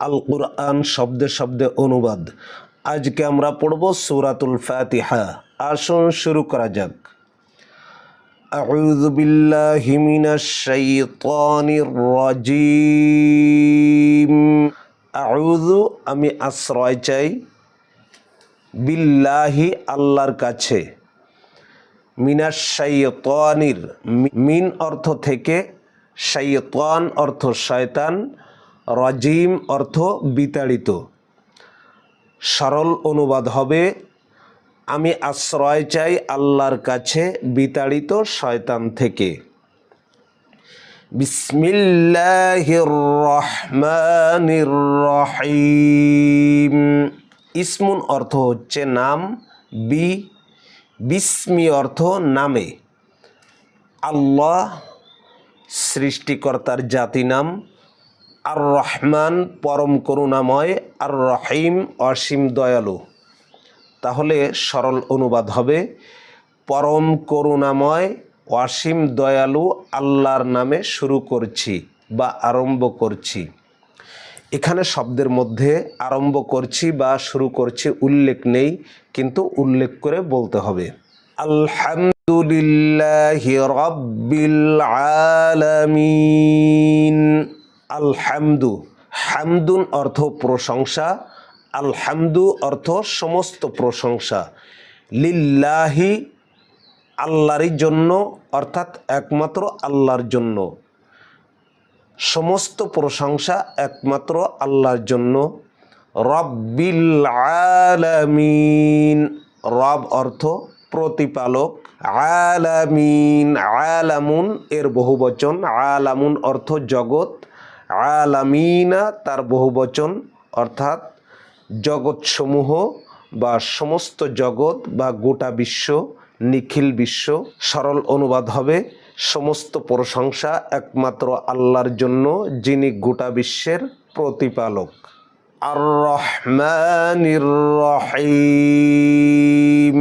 আল কুরআন শব্দে শব্দে অনুবাদ আজকে আমরা পড়ব সূরাতুল ফাতিহা আসুন শুরু করা যাক أعوذ بالله من الشيطان الرجيم أعوذ আমি আশ্রয় চাই বিল্লাহি আল্লাহর কাছে মিনাস শাইতানির মিন অর্থ থেকে শাইতান অর্থ শয়তান রজিম অর্থ বিতাড়িত। সরল অনুবাদ হবে, আমি আশ্রয় চাই আল্লাহর কাছে বিতাড়িত শয়তান থেকে। ইসমুন অর্থ হচ্ছে নাম, বি, বিস্মি অর্থ নামে। আল্লাহ, সৃষ্টিকর্তার জাতি নাম আর রহমান পরম করুণাময় আর রহিম অসীম দয়ালু। তাহলে সরল অনুবাদ হবে, পরম করুণাময়, অসীম দয়ালু আল্লাহর নামে শুরু করছি বা আরম্ভ করছি। এখানে শব্দের মধ্যে আরম্ভ করছি বা শুরু করছি উল্লেখ নেই, কিন্তু উল্লেখ করে বলতে হবে। আলহামদুলিল্লাহ রব্বিল আলামিন। আলহামদু। হামদুন অর্থ প্রশংসা, আলহামদু অর্থ সমস্ত প্রশংসা। লিল্লাহি আল্লাহরই জন্য, অর্থাৎ একমাত্র আল্লাহর জন্য। সমস্ত প্রশংসা একমাত্র আল্লাহর জন্য। রব্বিল আলামিন, রব অর্থ প্রতিপালক। আলামিন, আলামুন, এর বহুবচন। আলামুন অর্থ জগৎ। আলামিনা তার বহুবচন অর্থাৎ জগৎসমূহ বা সমস্ত জগৎ বা গোটা বিশ্ব, নিখিল বিশ্ব, সরল অনুবাদ হবে। সমস্ত প্রশংসা একমাত্র আল্লাহর জন্য, যিনি গোটা বিশ্বের প্রতিপালক। আর রহমানির রহিম।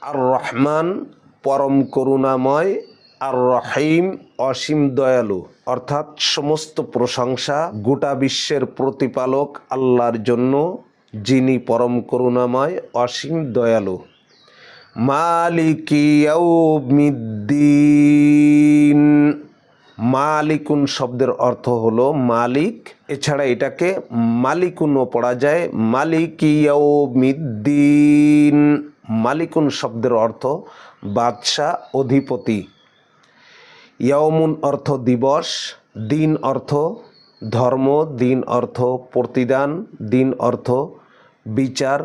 আর রহমান পরম করুণাময় আর রহিম অসীম দয়ালু। অর্থাৎ সমস্ত প্রশংসা গোটা বিশ্বের প্রতিপালক আল্লাহর জন্য, যিনি পরম করুণাময় অসীম দয়ালু। মালিকিয়াউমিদ্দিন মালিকুন শব্দের অর্থ হলো মালিক। এছাড়া এটাকে মালিকুনও পড়া যায়। মালিকিয়াউমিদ্দিন মালিকুন শব্দের অর্থ বাদশাহ অধিপতি। ইয়মুন অর্থ দিবস, দিন অর্থ ধর্ম, দিন অর্থ প্রতিদান, দিন অর্থ বিচার।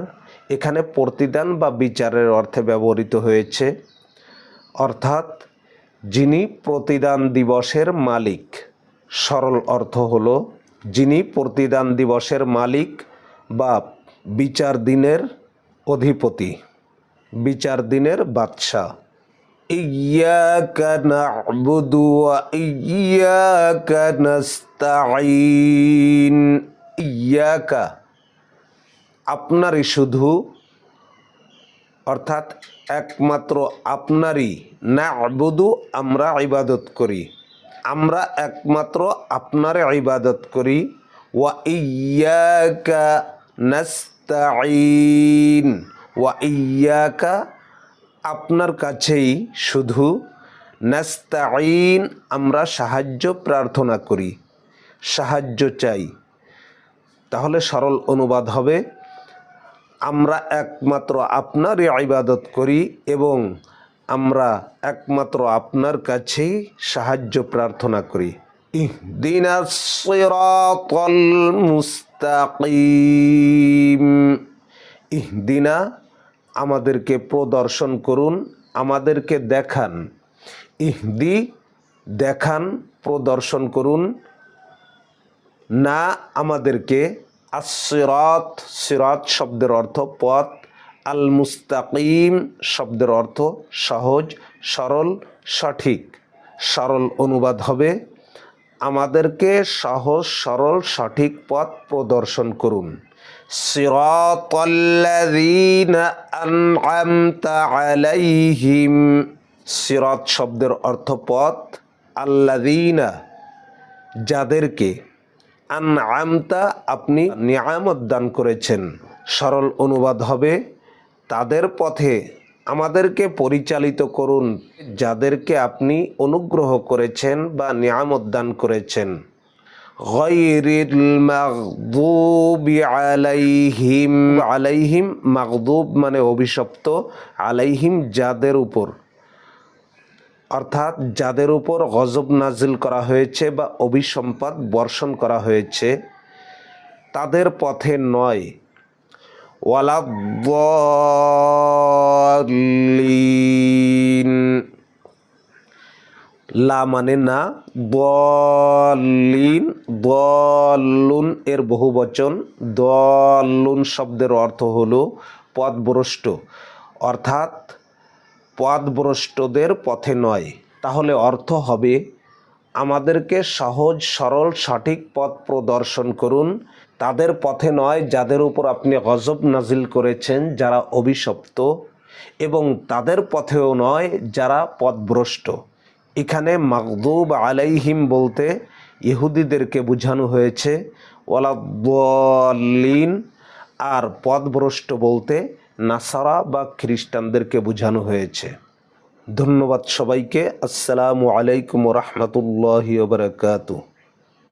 এখানে প্রতিদান বা বিচারের অর্থে ব্যবহৃত হয়েছে। অর্থাৎ যিনি প্রতিদান দিবসের মালিক, সরল অর্থ হলো যিনি প্রতিদান দিবসের মালিক বা বিচার দিনের অধিপতি, বিচার দিনের বাদশাহ। إياك نعبد وإياك نستعين إياك আপনারই শুধু অর্থাৎ একমাত্র আপনারই না আবুদু আমরা ইবাদত করি আমরা একমাত্র আপনার ইবাদত করি ওয়া ইয়াকা নাস্তাইন ওয়া ইয়াকা আপনার কাছেই শুধু নাস্তাইন আমরা সাহায্য প্রার্থনা করি, সাহায্য চাই। তাহলে সরল অনুবাদ হবে, আমরা একমাত্র আপনারই ইবাদত করি এবং আমরা একমাত্র আপনার কাছেই সাহায্য প্রার্থনা করি। ইহদিনা মুস্তাকিম। ইহদিনা আমাদেরকে প্রদর্শন করুন, আমাদেরকে দেখান। ইহদি, দেখান, প্রদর্শন করুন। না আমাদেরকে আসিরাত সিরাত শব্দের অর্থ পথ আল মুস্তাকিম শব্দের অর্থ সহজ, সরল, সঠিক। সরল অনুবাদ হবে, আমাদেরকে সহজ, সরল, সঠিক পথ প্রদর্শন করুন। صراط الذين أنعمت عليهم সিরাত শব্দের অর্থ পথ আল্লাদিনা যাদেরকে আন আমতা আপনি নিয়ামত দান করেছেন সরল অনুবাদ হবে তাদের পথে আমাদেরকে পরিচালিত করুন যাদেরকে আপনি অনুগ্রহ করেছেন বা নিয়ামত দান করেছেন গয়রিল মাগদুবি আলাইহিম আলাইহিম মাগদুব মানে অভিশপ্ত, আলাইহিম যাদের উপর। অর্থাৎ যাদের উপর গজব নাজিল করা হয়েছে বা অভিসম্পাদ বর্ষণ করা হয়েছে, তাদের পথে নয়। ওয়ালাদ্দলিন লা মানে না, দলিন, দলুন এর বহু বচন। দলুন শব্দের অর্থ হলো পথভ্রষ্ট অর্থাৎ পথভ্রষ্টদের পথে নয়। তাহলে অর্থ হবে, আমাদেরকে সহজ, সরল, সঠিক পথ প্রদর্শন করুন। তাদের পথে নয়, যাদের উপর আপনি গজব নাজিল করেছেন, যারা অভিশপ্ত। এবং তাদের পথেও নয়, যারা পথভ্রষ্ট এখানে মকদুব আলাইহিম বলতে ইহুদিদেরকে বোঝানো হয়েছে ওয়ালাদ্দিন আর পদভ্রষ্ট বলতে নাসারা বা খ্রিস্টানদেরকে বোঝানো হয়েছে। ধন্যবাদ সবাইকে, আসসালামু আলাইকুম রহমতুল্লাহি বারকাতু